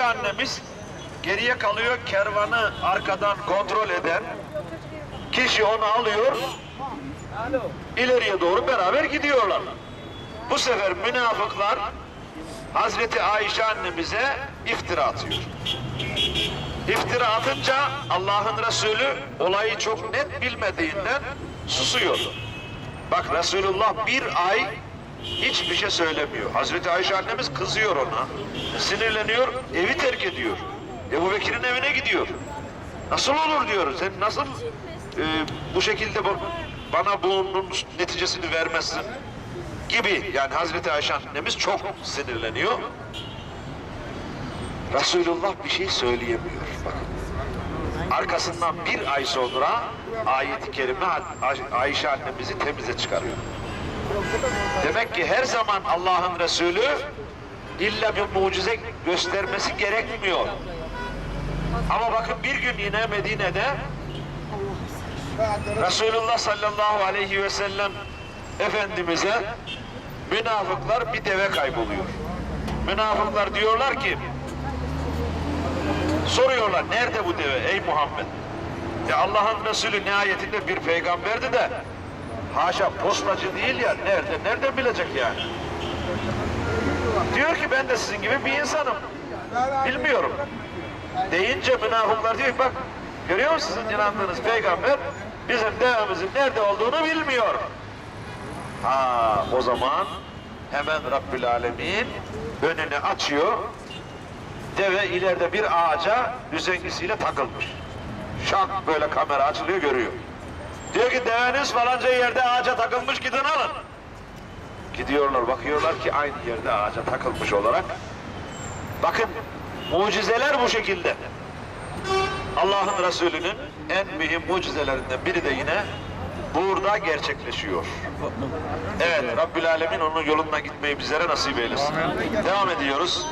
Ayşe annemiz geriye kalıyor kervanı arkadan kontrol eden kişi onu alıyor ileriye doğru beraber gidiyorlar. Bu sefer münafıklar Hazreti Ayşe annemize iftira atıyor. İftira atınca Allah'ın Resulü olayı çok net bilmediğinden susuyordu. Bak Resulullah bir ay hiçbir şey söylemiyor. Hazreti Ayşe annemiz kızıyor ona. Sinirleniyor, evi terk ediyor. Ebu Bekir'in evine gidiyor. Nasıl olur diyor. Sen nasıl e, bu şekilde bana bunun neticesini vermezsin gibi. Yani Hazreti Ayşe annemiz çok sinirleniyor. Resulullah bir şey söyleyemiyor. Bakın. Arkasından bir ay sonra ayet-i kerime Ay- Ayşe annemizi temize çıkarıyor. Demek ki her zaman Allah'ın Resulü illa bir mucize göstermesi gerekmiyor. Ama bakın bir gün yine Medine'de Resulullah sallallahu aleyhi ve sellem Efendimiz'e münafıklar bir deve kayboluyor. Münafıklar diyorlar ki soruyorlar nerede bu deve ey Muhammed? Ya Allah'ın Resulü nihayetinde bir peygamberdi de haşa postacı değil ya nerede nerede bilecek yani? Diyor ki ben de sizin gibi bir insanım. Bilmiyorum. Deyince münafıklar diyor bak görüyor musunuz inandığınız peygamber bizim devemizin nerede olduğunu bilmiyor. Ha o zaman hemen Rabbül Alemin önünü açıyor. Deve ileride bir ağaca düzengisiyle takılmış. Şak böyle kamera açılıyor görüyor. Diyor ki deveniz falanca yerde ağaca takılmış gidin alın. Gidiyorlar bakıyorlar ki aynı yerde ağaca takılmış olarak. Bakın mucizeler bu şekilde. Allah'ın Resulü'nün en mühim mucizelerinden biri de yine burada gerçekleşiyor. Evet, Rabbül Alemin onun yolundan gitmeyi bizlere nasip eylesin. Devam ediyoruz.